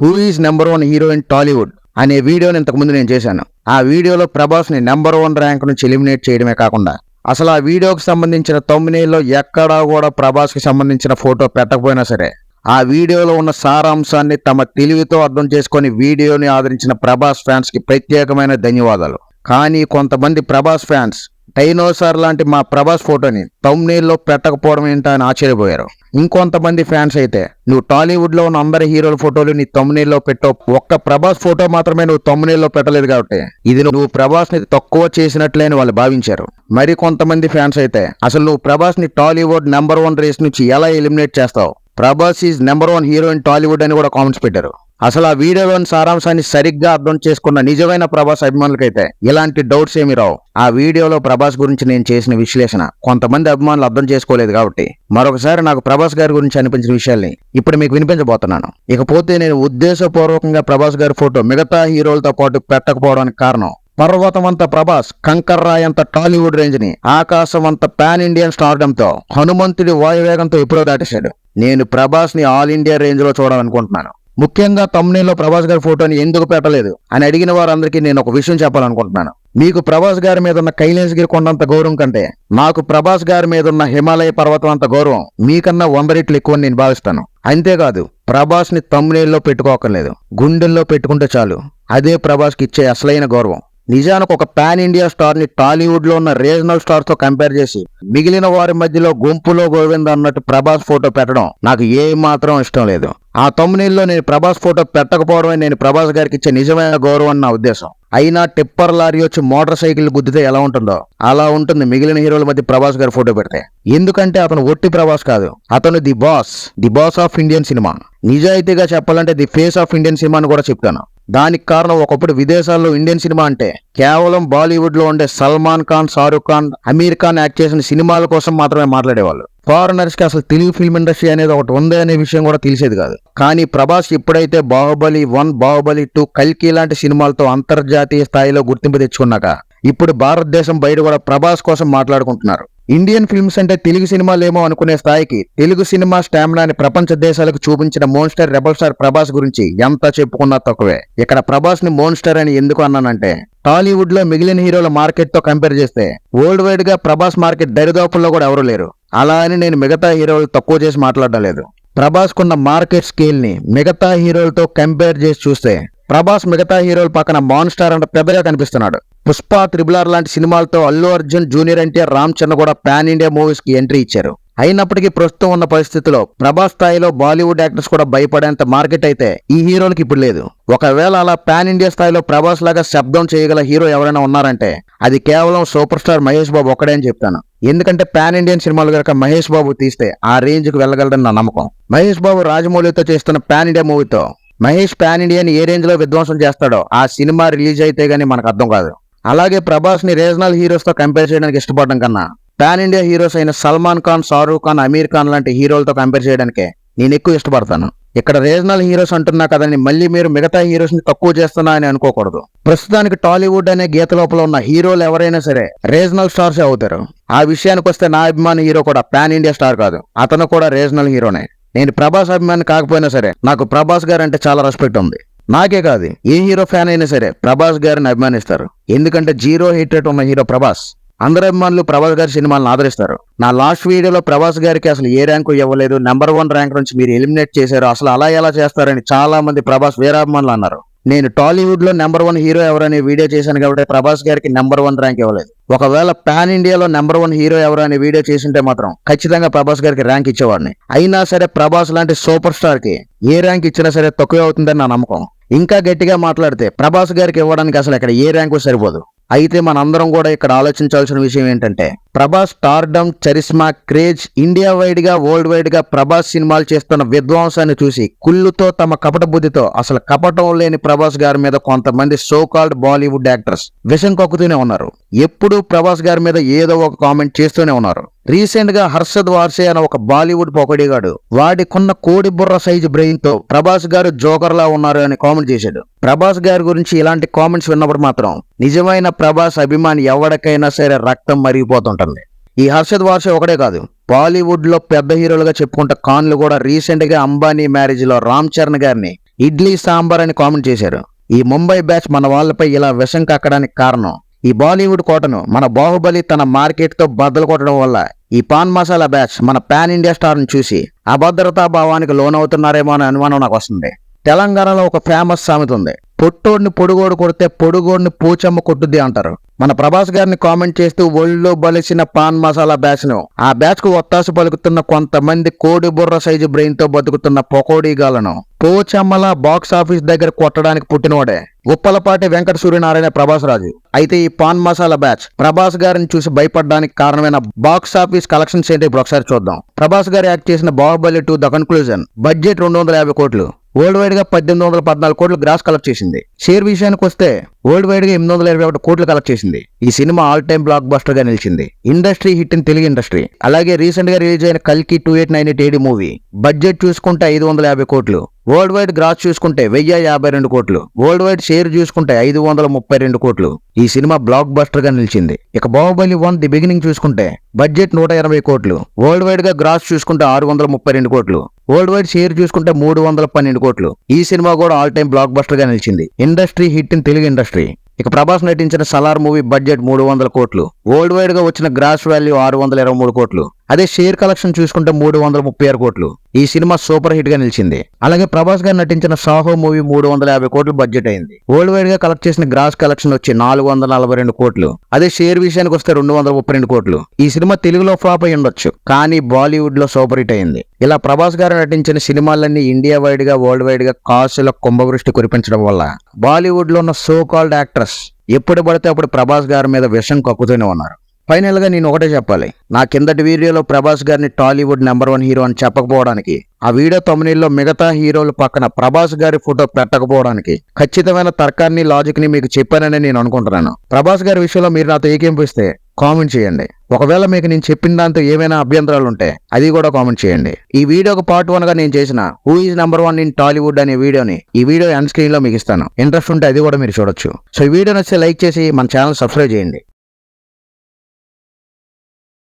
Who is number one hero in Tollywood అనే వీడియోని ఇంతకుముందు నేను చేశాను. ఆ వీడియోలో ప్రభాస్ని నెంబర్ వన్ ర్యాంక్ నుంచి ఎలిమినేట్ చేయడమే కాకుండా అసలు ఆ వీడియోకి సంబంధించిన తొమ్మిదిలో ఎక్కడా కూడా ప్రభాస్కి సంబంధించిన ఫోటో పెట్టకపోయినా సరే ఆ వీడియోలో ఉన్న సారాంశాన్ని తమ తెలివితో అర్థం చేసుకొని వీడియోని ఆదరించిన ప్రభాస్ ఫ్యాన్స్కి ప్రత్యేకమైన ధన్యవాదాలు. కానీ కొంతమంది ప్రభాస్ ఫ్యాన్స్ డైనోసార్ లాంటి మా ప్రభాస్ ఫోటోని తమ్నేల్లో పెట్టకపోవడం ఏంటో అని ఆశ్చర్యపోయారు. ఇంకొంతమంది ఫ్యాన్స్ అయితే నువ్వు టాలీవుడ్లో ఉన్న అందరి హీరోల ఫోటోలు నీ తమ్నేల్లో పెట్టావు. ఒక్క ప్రభాస్ ఫోటో మాత్రమే నువ్వు తమ్నేల్లో పెట్టలేదు కాబట్టి ఇది నువ్వు ప్రభాస్ని తక్కువ చేసినట్లే అని వాళ్ళు భావించారు. మరి కొంతమంది ఫ్యాన్స్ అయితే అసలు నువ్వు ప్రభాస్ని టాలీవుడ్ నెంబర్ వన్ రేస్ నుంచి ఎలా ఎలిమినేట్ చేస్తావు? Prabhas is number one hero in Tollywood అని కూడా కామెంట్స్ పెట్టారు. అసలు ఆ వీడియోలోని సారాంశాన్ని సరిగ్గా అర్థం చేసుకున్న నిజమైన ప్రభాస్ అభిమానులకైతే ఇలాంటి డౌట్స్ ఏమి రావు. ఆ వీడియోలో ప్రభాస్ గురించి నేను చేసిన విశ్లేషణ కొంతమంది అభిమానులు అర్థం చేసుకోలేదు కాబట్టి. మరొకసారి నాకు ప్రభాస్ గారి గురించి అనిపించిన విషయాల్ని ఇప్పుడు మీకు వినిపించబోతున్నాను. ఇకపోతే నేను ఉద్దేశపూర్వకంగా ప్రభాస్ గారి ఫోటో మిగతా హీరోలతో పాటు పెట్టకపోవడానికి కారణం పర్వతమంత ప్రభాస్ కంకర్ రాయంత టాలీవుడ్ రేంజ్ని ఆకాశమంత పాన్ ఇండియన్ స్టార్డంతో హనుమంతుడి వాయువేగంతో ఎప్పుడో దాటేశాడు. నేను ప్రభాస్ని ఆల్ ఇండియా రేంజ్లో చూడాలనుకుంటున్నాను. ముఖ్యంగా తమ్నేలో ప్రభాస్ గారి ఫోటోని ఎందుకు పెట్టలేదు? అని అడిగిన వారందరికీ నేను ఒక విషయం చెప్పాలనుకుంటున్నాను. మీకు ప్రభాస్ గారి మీద ఉన్న కైలాసగిరి కొండంత గౌరవం కంటే నాకు ప్రభాస్ గారి మీద ఉన్న హిమాలయ పర్వతం అంత గౌరవం మీకన్నా వంద రెట్లు ఎక్కువ నేను భావిస్తాను. అంతేకాదు ప్రభాస్ని తమ్నేల్లో పెట్టుకోకర్లేదు గుండెల్లో పెట్టుకుంటే చాలు. అదే ప్రభాస్కి ఇచ్చే అసలైన గౌరవం. నిజానికి ఒక పాన్ ఇండియా స్టార్ని టాలీవుడ్లో ఉన్న రీజనల్ స్టార్తో కంపేర్ చేసి మిగిలిన వారి మధ్యలో గుంపులో గోవింద్ అన్నట్టు ప్రభాస్ ఫోటో పెట్టడం నాకు ఏ మాత్రం ఇష్టం లేదు. ఆ తొమ్మిదిలో నేను ప్రభాస్ ఫోటో పెట్టకపోవడమే నేను ప్రభాస్ గారికి ఇచ్చే నిజమైన గౌరవం నా ఉద్దేశం. అయినా టిప్పర్ లారీ వచ్చి మోటార్ సైకిల్ గుద్దితే ఎలా ఉంటుందో? అలా ఉంటుంది మిగిలిన హీరోల మధ్య ప్రభాస్ గారి ఫోటో పెడితే. ఎందుకంటే అతను ఒట్టి ప్రభాస్ కాదు. అతను the boss the boss of Indian cinema. నిజాయితీగా చెప్పాలంటే the face of Indian cinema అని కూడా చెప్తాను. దానికి కారణం ఒకప్పుడు విదేశాల్లో ఇండియన్ సినిమా అంటే కేవలం బాలీవుడ్లో ఉండే సల్మాన్ ఖాన్ షారూక్ ఖాన్ అమీర్ ఖాన్ యాక్ట్ చేసిన సినిమాల కోసం మాత్రమే మాట్లాడేవాళ్ళు. ఫారినర్స్కి అసలు తెలుగు ఫిల్మ్ ఇండస్ట్రీ అనేది ఒకటి ఉంది అనే విషయం కూడా తెలిసేది కాదు. కానీ ప్రభాస్ ఎప్పుడైతే బాహుబలి వన్ బాహుబలి టూ కల్కి లాంటి సినిమాలతో అంతర్జాతీయ స్థాయిలో గుర్తింపు తెచ్చుకున్నాక ఇప్పుడు భారతదేశం బయట కూడా ప్రభాస్ కోసం మాట్లాడుకుంటున్నారు. ఇండియన్ ఫిల్మ్స్ అంటే తెలుగు సినిమాలేమో అనుకునే స్థాయికి తెలుగు సినిమా స్టామినాని ప్రపంచ దేశాలకు చూపించిన మోన్స్టర్ రెబల్ స్టార్ ప్రభాస్ గురించి ఎంత చెప్పుకున్నా తక్కువే. ఇక్కడ ప్రభాస్ని మోన్స్టర్ అని ఎందుకు అన్నానంటే టాలీవుడ్లో మిగిలిన హీరోల మార్కెట్తో కంపేర్ చేస్తే వరల్డ్ వైడ్గా ప్రభాస్ మార్కెట్ దరిదాపుల్లో కూడా ఎవరు లేరు. అలా అని నేను మిగతా హీరోలు తక్కువ చేసి మాట్లాడడం లేదు. ప్రభాస్ కున్న మార్కెట్ స్కేల్ని మిగతా హీరోలతో కంపేర్ చేసి చూస్తే ప్రభాస్ మిగతా హీరోల పక్కన మాన్స్టార్ అంటే పెద్దగా కనిపిస్తున్నాడు. పుష్ప త్రిబులార్ లాంటి సినిమాలతో అల్లు అర్జున్ జూనియర్ ఎన్టీఆర్ రామ్ చరణ్ కూడా పాన్ ఇండియా మూవీస్కి ఎంట్రీ ఇచ్చారు. అయినప్పటికీ ప్రస్తుతం ఉన్న పరిస్థితిలో ప్రభాస్ స్థాయిలో బాలీవుడ్ యాక్టర్స్ కూడా భయపడేంత మార్కెట్ అయితే ఈ హీరోలకి ఇప్పుడు లేదు. ఒకవేళ అలా పాన్ ఇండియా స్థాయిలో ప్రభాస్ లాగా శబ్దం చేయగల హీరో ఎవరైనా ఉన్నారంటే అది కేవలం సూపర్ స్టార్ మహేష్ బాబు ఒక్కడే అని చెప్తాను. ఎందుకంటే పాన్ ఇండియన్ సినిమాలు కనుక మహేష్ బాబు తీస్తే ఆ రేంజ్కు వెళ్ళగలడని నా నమ్మకం. మహేష్ బాబు రాజమౌళితో చేస్తున్న పాన్ ఇండియా మూవీతో మహేష్ పాన్ ఇండియాని ఏ రేంజ్లో విధ్వంసం చేస్తాడో ఆ సినిమా రిలీజ్ అయితే గానీ మనకు అర్థం కాదు. అలాగే ప్రభాస్ని రీజనల్ హీరోస్తో కంపేర్ చేయడానికి ఇష్టపడడం కన్నా పాన్ ఇండియా హీరోస్ అయిన సల్మాన్ ఖాన్ షారూఖ్ ఖాన్ అమీర్ ఖాన్ లాంటి హీరోలతో కంపేర్ చేయడానికే నేను ఎక్కువ ఇష్టపడతాను. ఇక్కడ రీజనల్ హీరోస్ అంటున్నా కదని మళ్ళీ మీరు మిగతా హీరోస్ని తక్కువ చేస్తున్నా అని అనుకోకూడదు. ప్రస్తుతానికి టాలీవుడ్ అనే గీత లోపల ఉన్న హీరోలు ఎవరైనా సరే రీజనల్ స్టార్స్ అవుతారు. ఆ విషయానికి వస్తే నా అభిమాన హీరో కూడా పాన్ ఇండియా స్టార్ కాదు అతను కూడా రీజనల్ హీరోనే. నేను ప్రభాస్ అభిమాని కాకపోయినా సరే నాకు ప్రభాస్ గారు అంటే చాలా రెస్పెక్ట్ ఉంది. నాకే కాదు ఏ హీరో ఫ్యాన్ అయినా సరే ప్రభాస్ గారిని అభిమానిస్తారు. ఎందుకంటే జీరో హిట్ రేట్ ఉన్న హీరో ప్రభాస్. అందరు అభిమానులు ప్రభాస్ గారి సినిమాలను ఆదరిస్తారు. నా లాస్ట్ వీడియోలో ప్రభాస్ గారికి అసలు ఏ ర్యాంకు ఇవ్వలేదు నెంబర్ వన్ ర్యాంక్ నుంచి మీరు ఎలిమినేట్ చేశారు అసలు అలా ఎలా చేస్తారని చాలా మంది ప్రభాస్ వీరాభిమానులు అన్నారు. నేను టాలీవుడ్లో నెంబర్ వన్ హీరో ఎవరని వీడియో చేశాను కాబట్టి ప్రభాస్ గారికి నెంబర్ వన్ ర్యాంక్ ఇవ్వలేదు. ఒకవేళ పాన్ ఇండియాలో నెంబర్ వన్ హీరో ఎవరని వీడియో చేసింటే మాత్రం ఖచ్చితంగా ప్రభాస్ గారికి ర్యాంక్ ఇచ్చేవాడిని. అయినా సరే ప్రభాస్ లాంటి సూపర్ స్టార్కి ఏ ర్యాంక్ ఇచ్చినా సరే తక్కువ అవుతుందని నా నమ్మకం. ఇంకా గట్టిగా మాట్లాడితే ప్రభాస్ గారికి ఇవ్వడానికి అసలు ఇక్కడ ఏ ర్యాంకు సరిపోదు. అయితే మనందరం కూడా ఇక్కడ ఆలోచించాల్సిన విషయం ఏంటంటే Prabhas stardom charisma craze India వైడ్గా వరల్డ్ వైడ్గా ప్రభాస్ సినిమాలు చేస్తున్న విధ్వంసాన్ని చూసి కుళ్ళుతో తమ కపట బుద్ధితో అసలు కపటం లేని ప్రభాస్ గారి మీద కొంతమంది సో కాల్డ్ బాలీవుడ్ యాక్టర్స్ విషం కక్కుతూనే ఉన్నారు. ఎప్పుడూ ప్రభాస్ గారి మీద ఏదో ఒక కామెంట్ చేస్తూనే ఉన్నారు. రీసెంట్గా హర్షద్ వార్సే అనే ఒక బాలీవుడ్ పొగడిగాడు వాడికున్న కోడి బుర్ర సైజు బ్రెయిన్తో ప్రభాస్ గారు జోకర్ లా ఉన్నారు అని కామెంట్ చేశాడు. ప్రభాస్ గారి గురించి ఇలాంటి కామెంట్స్ విన్నప్పుడు మాత్రం నిజమైన ప్రభాస్ అభిమాని ఎవరికైనా సరే రక్తం మరిగిపోతుంటారు ఈ హర్షద్ వార్ష ఒకడే కాదు బాలీవుడ్లో పెద్ద హీరోలుగా చెప్పుకుంటే ఖాన్లు కూడా రీసెంట్గా అంబానీ మ్యారేజ్లో రామ్ చరణ్ గారిని ఇడ్లీ సాంబార్ అని కామెంట్ చేశారు. ఈ ముంబై బ్యాచ్ మన వాళ్ళపై ఇలా విషం కక్కడానికి కారణం ఈ బాలీవుడ్ కోటను మన బాహుబలి తన మార్కెట్తో బద్దలు కొట్టడం వల్ల ఈ పాన్ మసాలా బ్యాచ్ మన పాన్ ఇండియా స్టార్ను చూసి అభద్రతా భావానికి లోనవుతున్నారేమో అనే అనుమానం నాకు వస్తుంది. తెలంగాణలో ఒక ఫేమస్ సామెత ఉంది పొట్టోడిని పొడుగోడు కొడితే పొడుగోడిని పూచమ్మ కొట్టుద్ది అంటారు. మన ప్రభాస్ గారిని కామెంట్ చేస్తూ ఒళ్ళో బలిసిన పాన్ మసాలా బ్యాచ్ను ఆ బ్యాచ్కు ఒత్తాసు పలుకుతున్న కొంతమంది కోడి బుర్ర సైజు బ్రెయిన్తో బతుకుతున్న పొకోడీగాలను పోచమ్మల బాక్స్ ఆఫీస్ దగ్గర కొట్టడానికి పుట్టినవాడే ఉప్పలపాటి వెంకట సూర్యనారాయణ ప్రభాస్ రాజు. అయితే ఈ పాన్ మసాలా బ్యాచ్ ప్రభాస్ గారిని చూసి భయపడడానికి కారణమైన బాక్స్ ఆఫీస్ కలెక్షన్స్ ఏంటి ఇప్పుడు ఒకసారి చూద్దాం. ప్రభాస్ గారు యాక్ట్ చేసిన Baahubali two the conclusion. Budget రెండు వందల యాభై కోట్లు. వరల్డ్ వైడ్గా పద్దెనిమిది వందల పద్నాలుగు కోట్లు గ్రాస్ కలెక్ట్ చేసింది. షేర్ విషయానికి వస్తే వరల్డ్ వైడ్గా ఎనిమిది వందల ఇరవై ఒకటి కోట్లు కలెక్ట్ చేసింది. ఈ సినిమా ఆల్ టైమ్ బ్లాక్ బస్టర్గా నిలిచింది. Industry hit in Telugu industry అలాగే రీసెంట్గా రిలీజ్ అయిన కల్కి two eight nine eight AD movie budget చూసుకుంటే ఐదు వందల యాభై కోట్లు. వరల్డ్ వైడ్ గ్రాస్ చూసుకుంటే వెయ్యి యాభై రెండు కోట్లు. వరల్డ్ వైడ్ షేర్ చూసుకుంటే ఐదు వందల ముప్పై రెండు కోట్లు. ఈ సినిమా బ్లాక్ బస్టర్గా నిలిచింది. ఇక బాహుబలి వన్ ది బిగినింగ్ చూసుకుంటే బడ్జెట్ నూట ఇరవై కోట్లు. వరల్డ్ వైడ్గా గ్రాస్ చూసుకుంటే ఆరు వందల ముప్పై రెండు కోట్లు. వరల్డ్ వైడ్ షేర్ చూసుకుంటే మూడు వందల పన్నెండు కోట్లు. ఈ సినిమా కూడా ఆల్ టైమ్ బ్లాక్ బస్టర్గా నిలిచింది. Industry hit in Telugu industry. ఇక ప్రభాస్ నటించిన సలార్ మూవీ బడ్జెట్ మూడు వందల కోట్లు. వరల్డ్ వైడ్గా వచ్చిన గ్రాస్ వాల్యూ ఆరు వందల ఇరవై మూడు కోట్లు. అదే షేర్ కలెక్షన్ చూసుకుంటే మూడు వందల ముప్పై ఆరు కోట్లు. ఈ సినిమా సూపర్ హిట్గా నిలిచింది. అలాగే ప్రభాస్ గారు నటించిన సాహో మూవీ మూడు వందల యాభై కోట్లు బడ్జెట్ అయింది. వరల్డ్ వైడ్గా కలెక్ట్ చేసిన గ్రాస్ కలెక్షన్ వచ్చి నాలుగు వందల నలభై రెండు కోట్లు. అదే షేర్ విషయానికి వస్తే రెండు వందల ముప్పై రెండు కోట్లు. ఈ సినిమా తెలుగులో ఫ్లాప్ అయి ఉండొచ్చు కానీ బాలీవుడ్లో సూపర్ హిట్ అయింది. ఇలా ప్రభాస్ గారు నటించిన సినిమాలన్నీ ఇండియా వైడ్గా వరల్డ్ వైడ్గా కాసుల కుంభవృష్టి కురిపించడం వల్ల బాలీవుడ్లో ఉన్న సో కాల్డ్ యాక్ట్రెస్ ఎప్పుడు పడితే అప్పుడు ప్రభాస్ గారి మీద విషం కక్కుతూనే ఉన్నారు. ఫైనల్గా నేను ఒకటే చెప్పాలి. నా కిందటి వీడియోలో ప్రభాస్ గారిని టాలీవుడ్ నెంబర్ వన్ హీరో అని చెప్పకపోవడానికి ఆ వీడియో తొమ్మిదిలో మిగతా హీరోల పక్కన ప్రభాస్ గారి ఫోటో పెట్టకపోవడానికి ఖచ్చితమైన తర్కాన్ని లాజిక్ని మీకు చెప్పానని నేను అనుకుంటున్నాను. ప్రభాస్ గారి విషయంలో మీరు నాతో ఏకేంపిస్తే కామెంట్ చేయండి. ఒకవేళ మీకు నేను చెప్పిన దాంతో ఏమైనా అభ్యంతరాలు ఉంటే అది కూడా కామెంట్ చేయండి. ఈ వీడియోకి పార్ట్ వన్గా నేను చేసిన who is number one in Tollywood అనే వీడియోని ఈ వీడియో ఎండ్ స్క్రీన్లో మీకు ఇస్తాను. ఇంట్రెస్ట్ ఉంటే అది కూడా మీరు చూడొచ్చు. సో ఈ వీడియో నచ్చితే లైక్ చేసి మన ఛానల్ సబ్స్క్రైబ్ చేయండి.